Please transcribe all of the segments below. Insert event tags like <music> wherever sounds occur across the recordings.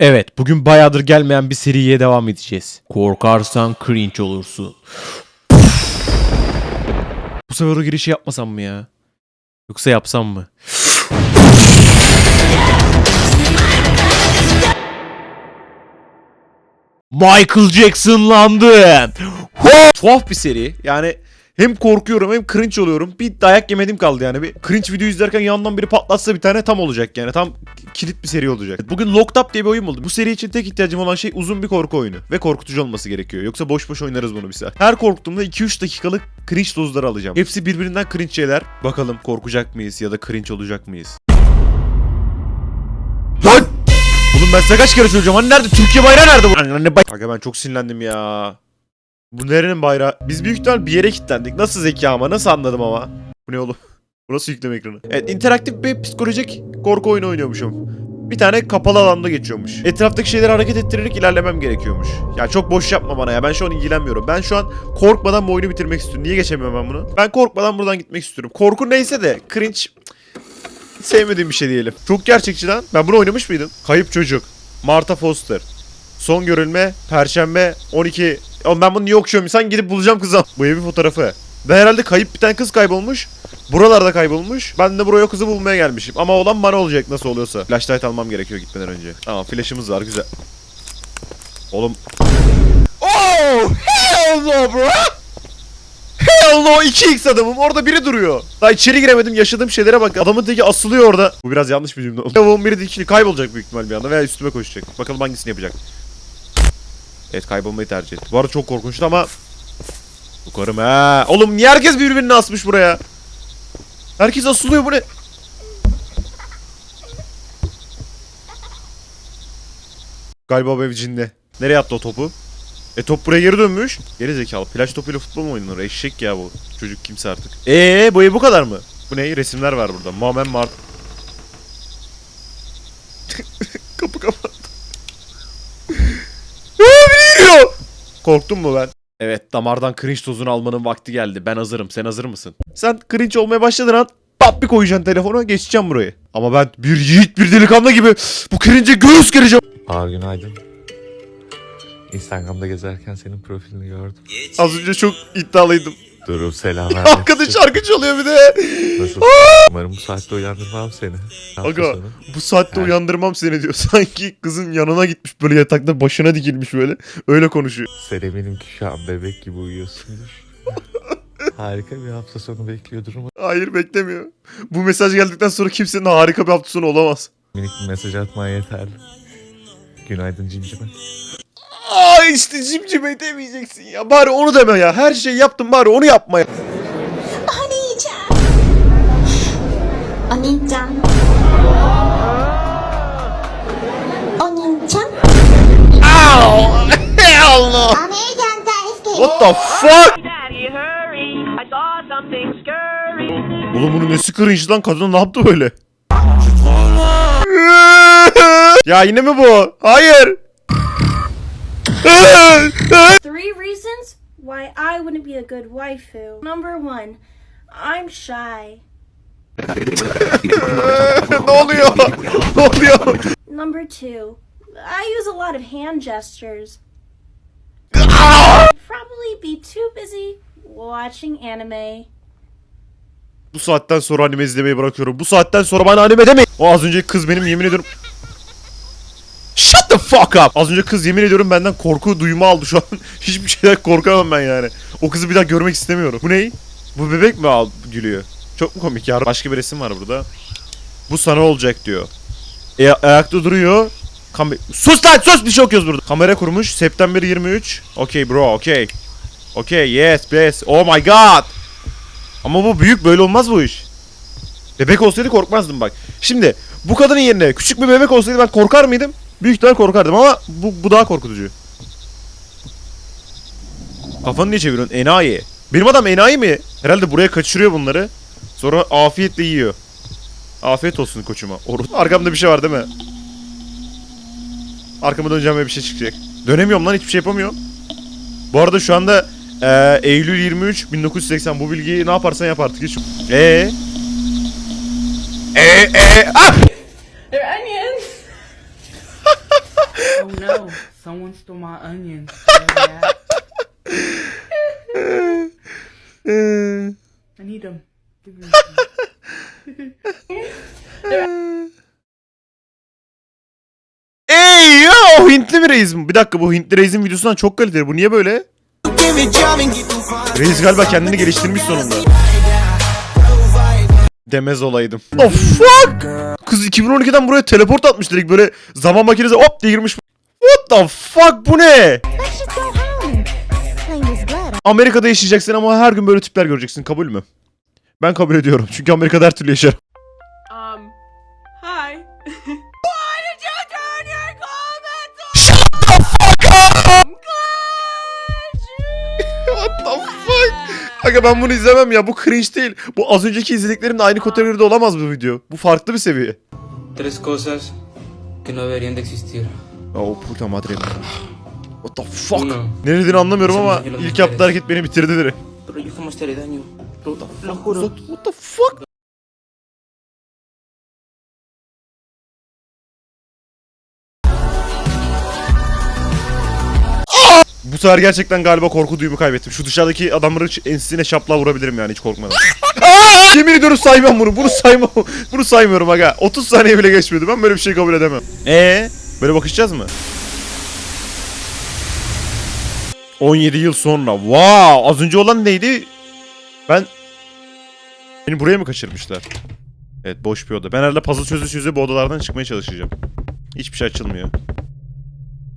Evet, bugün bayağıdır gelmeyen bir seriye devam edeceğiz. Korkarsan cringe olursun. Bu sefer o girişi yapmasam mı ya? Yoksa yapsam mı? Michael Jackson'landın. Tuhaf bir seri. Yani hem korkuyorum hem cringe oluyorum. Bir dayak yemedim kaldı yani. Bir cringe video izlerken yandan biri patlatsa bir tane tam olacak yani. Tam kilit bir seri olacak. Bugün Locked Up diye bir oyun buldum. Bu seri için tek ihtiyacım olan şey uzun bir korku oyunu. Ve korkutucu olması gerekiyor. Yoksa boş boş oynarız bunu bir saat. Her korktuğumda 2-3 dakikalık cringe dozları alacağım. Hepsi birbirinden cringe şeyler. Bakalım korkacak mıyız ya da cringe olacak mıyız? Oğlum ben size kaç kere söyleyeceğim. Hani nerede? Türkiye bayrağı nerede bu? Anne bay... Kanka ben çok sinirlendim ya. Bu nerenin bayrağı? Biz büyük ihtimal bir yere kilitlendik. Nasıl zeka ama? Nasıl anladım ama? Bu ne oğlum? <laughs> Bu nasıl yükleme ekranı? Evet interaktif bir psikolojik korku oyunu oynuyormuşum. Bir tane kapalı alanda geçiyormuş. Etraftaki şeyleri hareket ettirerek ilerlemem gerekiyormuş. Ya çok boş yapma bana ya. Ben şu an ilgilenmiyorum. Ben şu an korkmadan bu oyunu bitirmek istiyorum. Niye geçemiyorum ben bunu? Ben korkmadan buradan gitmek istiyorum. Korku neyse de cringe sevmediğim bir şey diyelim. Çok gerçekçi lan. Ben bunu oynamış mıydım? Kayıp Çocuk. Martha Foster. Son görülme Perşembe 12. Oğlum ben bunu niye okuyorum? Sen gidip bulacağım kızım. Bu evin fotoğrafı. Ben herhalde kayıp bir tane kız kaybolmuş. Buralarda kaybolmuş. Ben de buraya kızı bulmaya gelmişim. Ama olan bana olacak nasıl oluyorsa. Flashlight almam gerekiyor gitmeden önce. Tamam flash'ımız var güzel. Oğlum. Oh! Hell no bro! Hell no 2x adamım orada biri duruyor. Daha içeri giremedim yaşadığım şeylere bak. Adamın teki asılıyor orada. Bu biraz yanlış bir cümle oldu. Tavuğun biri dikili kaybolacak büyük ihtimal bir anda veya üstüme koşacak. Bakalım hangisini yapacak. Evet kaybolmayı tercih etti. Bu arada çok korkunçtu ama Yukarım ha. Oğlum niye herkes birbirini asmış buraya? Herkes asılıyor bu ne? Galiba bu ev cinde. Nereye attı o topu? E top buraya geri dönmüş. Geri zekalı. Flash topuyla futbol mu oynanır? Eşek ya bu. Çocuk kimse artık. Eee bu ev bu kadar mı? Bu ne? Resimler var burada. Muammer Mart. Kapı kapat. Aa, biri geliyor. Korktum mu ben? Evet damardan cringe tozunu almanın vakti geldi. Ben hazırım. Sen hazır mısın? Sen cringe olmaya başladın an pap bir koyacaksın telefona geçeceğim burayı. Ama ben bir yiğit bir delikanlı gibi bu cringe'e göğüs gereceğim. Aa günaydın. Instagram'da gezerken senin profilini gördüm. Az önce çok iddialıydım. Durum selam <laughs> vermek Arkada için. şarkı çalıyor bir de. Nasıl? Umarım bu saatte uyandırmam seni. Hafta Aga sonu. bu saatte Ha. uyandırmam seni diyor. <laughs> Sanki kızın yanına gitmiş böyle yatakta başına dikilmiş böyle. Öyle konuşuyor. Sen eminim ki şu an bebek gibi uyuyorsundur. <laughs> Harika bir hafta sonu bekliyordur umarım. Hayır beklemiyor. Bu mesaj geldikten sonra kimsenin harika bir hafta sonu olamaz. Minik bir mesaj atman yeterli. Günaydın cimcime işte cimcim edemeyeceksin ya. Bari onu deme ya. Her şeyi yaptım bari onu yapma ya. Anneciğim. Anneciğim. Anneciğim. Ow! Allah! Anneciğim ters What the fuck? Oğlum bunun nesi cringe lan? Kadın ne yaptı böyle? <laughs> ya yine mi bu? Hayır. Three reasons why I wouldn't be a good waifu. Number one, I'm shy. ne oluyor? Ne oluyor? Number two, I use a lot of hand gestures. I'd probably be too busy watching anime. Bu saatten sonra anime izlemeyi bırakıyorum. Bu saatten sonra bana anime demeyin. O az önceki kız benim yemin ediyorum. The fuck up. Az önce kız yemin ediyorum benden korku duyumu aldı şu an. <laughs> Hiçbir şeyden korkamam ben yani. O kızı bir daha görmek istemiyorum. Bu ne? Bu bebek mi al gülüyor? Çok mu komik ya? Başka bir resim var burada. Bu sana olacak diyor. E, ayakta duruyor. Kam sus lan sus bir şey okuyoruz burada. Kamera kurmuş. September 23. Okay bro okay. Okay yes yes. Oh my god. Ama bu büyük böyle olmaz bu iş. Bebek olsaydı korkmazdım bak. Şimdi bu kadının yerine küçük bir bebek olsaydı ben korkar mıydım? Büyük korkardım ama bu, bu daha korkutucu. Kafanı niye çeviriyorsun? Enayi. Benim adam enayi mi? Herhalde buraya kaçırıyor bunları. Sonra afiyetle yiyor. Afiyet olsun koçuma. Or- Arkamda bir şey var değil mi? Arkama döneceğim ve bir şey çıkacak. Dönemiyorum lan hiçbir şey yapamıyorum. Bu arada şu anda eee, Eylül 23 1980 bu bilgiyi ne yaparsan yap artık hiç. Eee? Eee eee ah! They're onions. Oh no, someone stole my onions. I need them. Give me. Ey yo Hintli bir reis mi? Bir dakika bu Hintli reisin videosundan çok kaliteli. Bu niye böyle? Reis galiba kendini geliştirmiş sonunda. Demez olaydım. Oh fuck! Kız 2012'den buraya teleport atmış direkt böyle zaman makinesi hop diye girmiş. What the fuck bu ne? Amerika'da yaşayacaksın ama her gün böyle tipler göreceksin. Kabul mü? Ben kabul ediyorum. Çünkü Amerika'da her türlü yaşarım. Aga ben bunu izlemem ya. Bu cringe değil. Bu az önceki izlediklerimle aynı kategoride olamaz bu video. Bu farklı bir seviye. Tres cosas que no deberían de existir. Oh puta madre. What the fuck? Uno. Ne dediğini anlamıyorum ama ilk yaptığı hareket beni bitirdi direkt. Pero yo jamás te haré daño. Lo, lo juro. What, what the fuck? Bu sefer gerçekten galiba korku duyumu kaybettim. Şu dışarıdaki adamların ensesine şapla vurabilirim yani hiç korkmadan. Yemin ediyorum saymam bunu. Bunu saymam. <laughs> Bunu saymıyorum aga. 30 saniye bile geçmedi. Ben böyle bir şey kabul edemem. Ee, böyle bakışacağız mı? 17 yıl sonra. Wow! Az önce olan neydi? Ben Beni buraya mı kaçırmışlar? Evet boş bir oda. Ben herhalde puzzle çöze çöze bu odalardan çıkmaya çalışacağım. Hiçbir şey açılmıyor.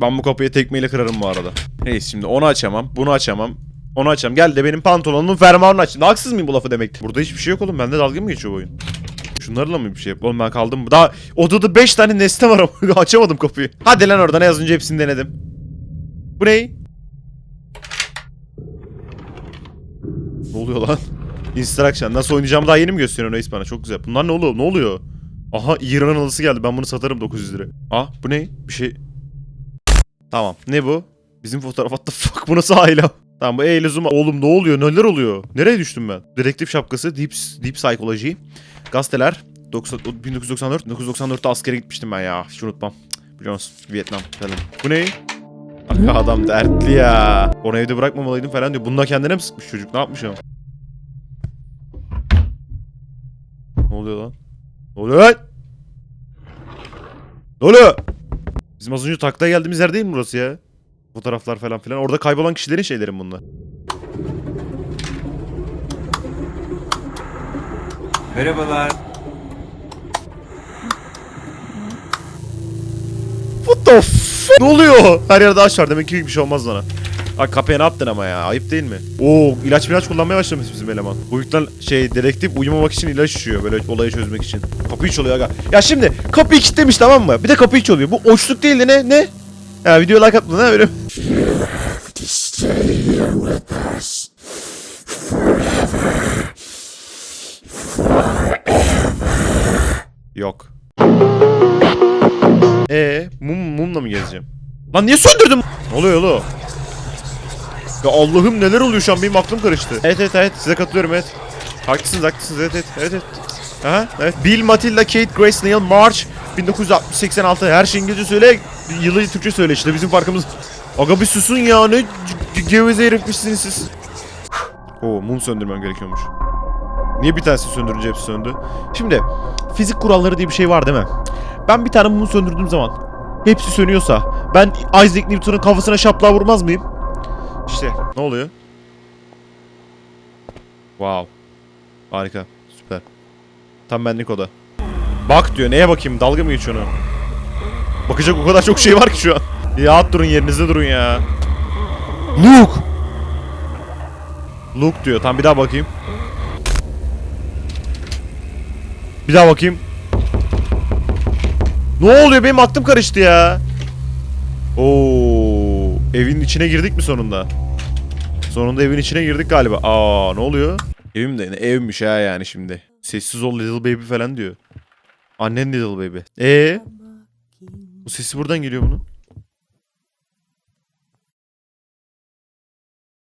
Ben bu kapıyı tekmeyle kırarım bu arada. Neyse şimdi onu açamam. Bunu açamam. Onu açamam. Gel de benim pantolonumun fermuarını aç. Haksız mıyım bu lafı demek? Burada hiçbir şey yok oğlum. Bende dalga mı geçiyor bu oyun? Şunlarla mı bir şey yap? Oğlum ben kaldım. Daha odada 5 tane nesne var ama <laughs> açamadım kapıyı. Hadi lan oradan az önce hepsini denedim. Bu ne? Ne oluyor lan? Instruction. Nasıl oynayacağımı daha yeni mi gösteriyorsun reis bana? Çok güzel. Bunlar ne oluyor? Ne oluyor? Aha İran alısı geldi. Ben bunu satarım 900 lira. Ah bu ne? Bir şey. Tamam. Ne bu? Bizim fotoğraf. What the fuck? Bu nasıl aile? Tamam bu E ile zoom. Oğlum ne oluyor? Neler oluyor? Nereye düştüm ben? Dedektif şapkası. Deep, deep Psychology. Gazeteler. 90, 1994. 1994'te askere gitmiştim ben ya. Hiç unutmam. Biliyor musun? Vietnam falan. Bu ne? Aga adam dertli ya. Onu evde bırakmamalıydım falan diyor. Bunda kendine mi sıkmış çocuk? Ne yapmış o? Ne oluyor lan? Ne oluyor lan? Ne oluyor? Bizim az önce taklaya geldiğimiz yer değil mi burası ya? Fotoğraflar falan filan. Orada kaybolan kişilerin şeyleri mi bunlar? Merhabalar. What the f- Ne oluyor? Her yerde ağaç var. Demek ki bir şey olmaz bana. Ay kapıya ne yaptın ama ya? Ayıp değil mi? Oo ilaç ilaç kullanmaya başlamış bizim eleman. Yüzden şey dedektif uyumamak için ilaç içiyor böyle olayı çözmek için. Kapıyı çalıyor aga. Ya şimdi kapıyı kilitlemiş tamam mı? Bir de kapıyı çalıyor. Bu oçluk değil de ne? Ne? Ya video like atmadın ha öyle? Yok. Ee, mum mumla mı gezeceğim? Lan niye söndürdüm? Ne oluyor oğlum? Ya Allah'ım neler oluyor şu an benim aklım karıştı. Evet evet evet size katılıyorum evet. Haklısınız haklısınız evet evet evet evet. Aha evet. Bill, Matilda, Kate, Grace, Neil, March 1986 her şey İngilizce söyle yılı Türkçe söyle işte bizim farkımız. Aga bir susun ya ne ge- geveze herifmişsiniz siz. Oo mum söndürmem gerekiyormuş. Niye bir tanesi söndürünce hepsi söndü? Şimdi fizik kuralları diye bir şey var değil mi? Ben bir tane mumu söndürdüğüm zaman hepsi sönüyorsa ben Isaac Newton'un kafasına şaplığa vurmaz mıyım? İşte ne oluyor? Wow. Harika. Süper. Tam benlik o da. Bak diyor. Neye bakayım? Dalga mı geçiyor ona? Bakacak o kadar çok şey var ki şu an. Ya at durun yerinizde durun ya. Luke. Luke diyor. Tam bir daha bakayım. Bir daha bakayım. Ne oluyor? Benim aklım karıştı ya. Oo, evin içine girdik mi sonunda? Sonunda evin içine girdik galiba. Aa, ne oluyor? Evim de evmiş ha yani şimdi. Sessiz ol little baby falan diyor. Annen little baby. Ee? Bu sesi buradan geliyor bunun.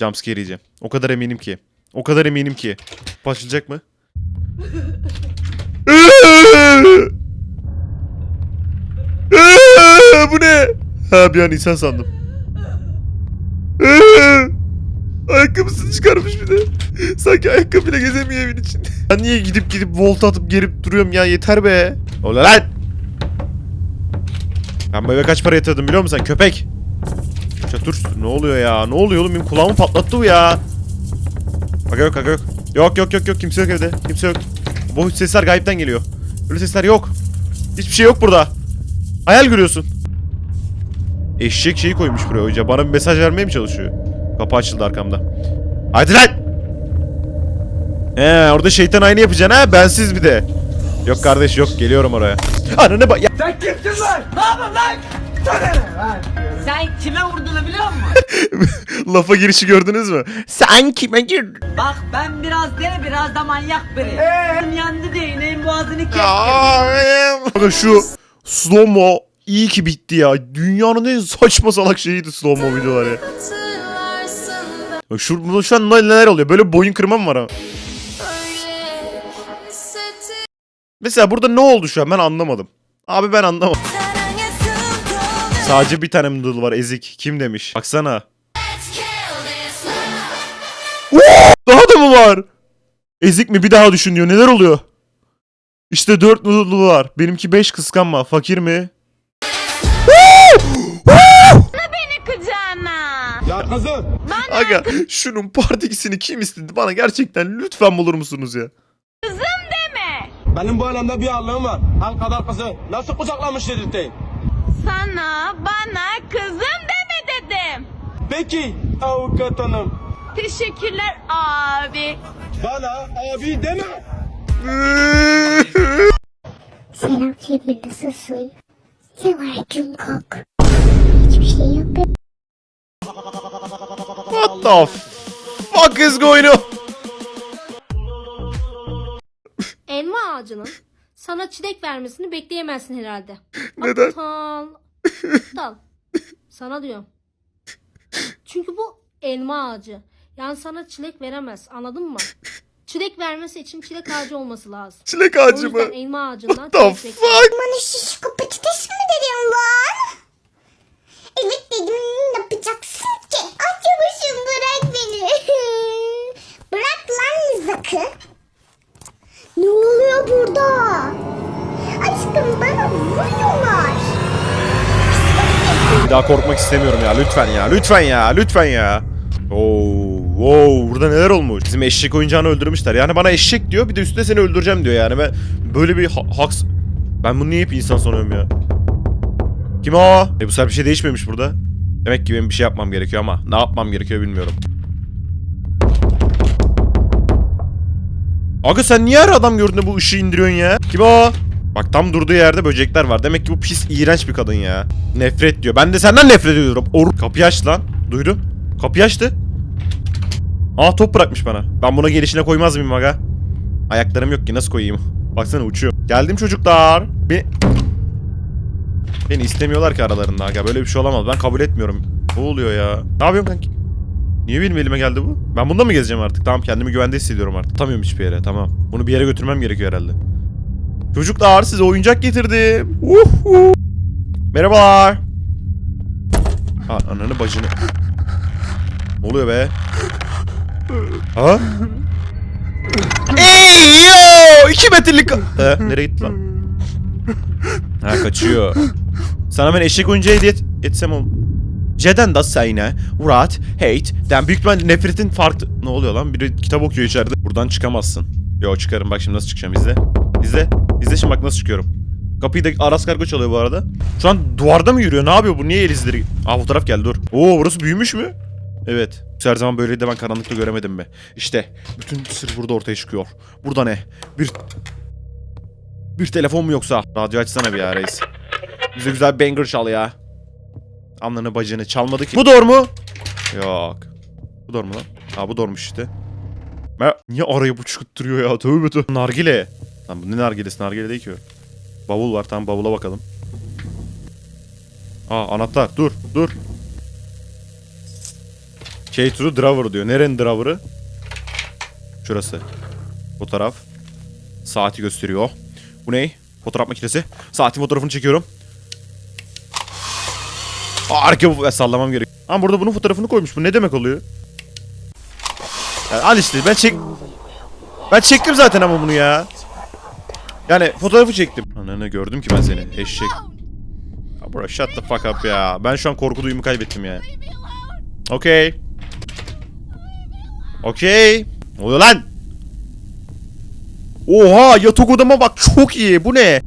Jumpscare yiyeceğim. O kadar eminim ki. O kadar eminim ki. Başlayacak mı? <laughs> Bu ne? Ha bir an insan sandım. <laughs> Ayakkabısını çıkarmış bir de. Sanki ayakkabıyla gezemiyor evin içinde. <laughs> Ben niye gidip gidip volt atıp gerip duruyorum ya yeter be. Ola lan. Ben bu eve kaç para yatırdım biliyor musun sen köpek? Çatır ne oluyor ya? Ne oluyor oğlum benim kulağımı patlattı bu ya. Aga yok aga yok. Yok yok yok yok kimse yok evde. Kimse yok. Bu sesler gayipten geliyor. Öyle sesler yok. Hiçbir şey yok burada. Hayal görüyorsun. Eşek şeyi koymuş buraya hoca. Bana bir mesaj vermeye mi çalışıyor? Kapı açıldı arkamda. Hadi lan! He orada şeytan aynı yapacaksın ha bensiz bir de. Yok kardeş yok geliyorum oraya. Ananı bak ya. Sen kime vurduğunu biliyor musun? <laughs> Lafa girişi gördünüz mü? Sen kime gir? Bak ben biraz deli biraz da manyak biri. Ee? Yandı değneğin boğazını kes. Bakın şu slow mo iyi ki bitti ya. Dünyanın en saçma salak şeyiydi slow mo videolar ya. Bak şu, şu an neler oluyor? Böyle boyun kırma mı var ha? Mesela burada ne oldu şu an ben anlamadım. Abi ben anlamadım. Sadece bir tane noodle var ezik. Kim demiş? Baksana. Daha da mı var? Ezik mi bir daha düşün diyor. Neler oluyor? İşte 4 noodle var. Benimki 5 kıskanma. Fakir mi? Aga şunun part ikisini kim istedi bana gerçekten lütfen bulur musunuz ya? Benim bu alemde bir ağırlığım var. El kadar kızı nasıl kucaklamış dedirteyim. Sana bana kızım deme dedim. Peki avukat hanım. Teşekkürler abi. Bana abi deme. <laughs> Selam sevgili nasılsın? Ne var What the fuck is going on? Elma ağacının sana çilek vermesini bekleyemezsin herhalde. Neden? Aptal. Aptal. Sana diyorum. Çünkü bu elma ağacı. Yani sana çilek veremez. Anladın mı? Çilek vermesi için çilek ağacı olması lazım. Çilek O ağacı mı? yüzden elma ağacından What the çilek fuck? Bana şişko patates mi dedin lan? Evet dedim ne yapacaksın ki? Acımışım bırak beni. bırak Zakı. Ne oluyor burada? Aşkım bana vuruyorlar. Bir daha korkmak istemiyorum ya lütfen ya lütfen ya lütfen ya. Oo, wow, burada neler olmuş? Bizim eşek oyuncağını öldürmüşler. Yani bana eşek diyor bir de üstüne seni öldüreceğim diyor yani. Ben böyle bir ha haks... Ben bunu niye hep insan sanıyorum ya? Kim o? E bu sefer bir şey değişmemiş burada. Demek ki benim bir şey yapmam gerekiyor ama ne yapmam gerekiyor bilmiyorum. Aga sen niye her adam gördüğünde bu ışığı indiriyorsun ya? Kim o? Bak tam durduğu yerde böcekler var. Demek ki bu pis iğrenç bir kadın ya. Nefret diyor. Ben de senden nefret ediyorum. Or Kapıyı aç lan. Duydun? Kapıyı açtı. Aa top bırakmış bana. Ben buna gelişine koymaz mıyım aga? Ayaklarım yok ki nasıl koyayım? Baksana uçuyor. Geldim çocuklar. Beni... Beni istemiyorlar ki aralarında aga. Böyle bir şey olamaz. Ben kabul etmiyorum. Ne oluyor ya? Ne yapıyorsun kanki? Niye benim elime geldi bu? Ben bunda mı gezeceğim artık? Tamam kendimi güvende hissediyorum artık. Tutamıyorum hiçbir yere tamam. Bunu bir yere götürmem gerekiyor herhalde. Çocuklar size oyuncak getirdim. Uhu. Merhabalar. Ha ananı bacını. Ne oluyor be? Ha? Ey yo! 2 metrelik... Ee, nereye gitti lan? Ha kaçıyor. Sana ben eşek oyuncağı hediye et- etsem ol. Ceden da sayne, Murat, hate, den büyük ihtimalle nefretin farklı... Ne oluyor lan? Biri kitap okuyor içeride. Buradan çıkamazsın. Yo çıkarım bak şimdi nasıl çıkacağım izle. İzle. İzle şimdi bak nasıl çıkıyorum. Kapıyı da Aras Kargo çalıyor bu arada. Şu an duvarda mı yürüyor? Ne yapıyor bu? Niye el izleri? Aa fotoğraf geldi dur. Oo burası büyümüş mü? Evet. Her zaman böyleydi ben karanlıkta göremedim mi? İşte bütün sır burada ortaya çıkıyor. Burada ne? Bir... Bir telefon mu yoksa? Radyo açsana bir ya reis. Bize güzel banger çal ya. Anlarını bacını çalmadı ki. Bu doğru mu? Yok. Bu doğru mu lan? Ha bu doğrumuş işte. Ben niye araya bu çıkıttırıyor ya? Tövbe tövbe. Nargile. Lan bu ne nargilesi? Nargile değil ki o. Bavul var. Tamam bavula bakalım. Aa anahtar. Dur. Dur. K2 driver diyor. Nerenin driver'ı? Şurası. Bu taraf. Saati gösteriyor. Bu ne? Fotoğraf makinesi. Saatin fotoğrafını çekiyorum. Aa, Arka sallamam gerek. Ama burada bunun fotoğrafını koymuş. Bu ne demek oluyor? Yani al işte ben çek... Ben çektim zaten ama bunu ya. Yani fotoğrafı çektim. Ananı gördüm ki ben seni. Eşek. Ya bro shut the fuck up ya. Ben şu an korku duyumu kaybettim ya. Okey. Okey. Ne oluyor lan? Oha yatak odama bak çok iyi. Bu ne?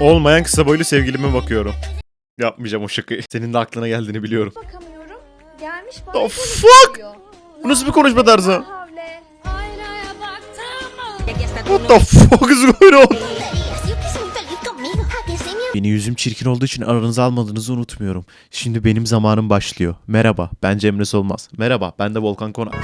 Olmayan kısa boylu sevgilime bakıyorum. Yapmayacağım o şakayı. Senin de aklına geldiğini biliyorum. Bakamıyorum. Gelmiş bana The fuck? Bu nasıl bir konuşma tarzı? What the fuck is going on? Beni yüzüm çirkin olduğu için aranıza almadığınızı unutmuyorum. Şimdi benim zamanım başlıyor. Merhaba, ben Cemre Solmaz. Merhaba, ben de Volkan Konak.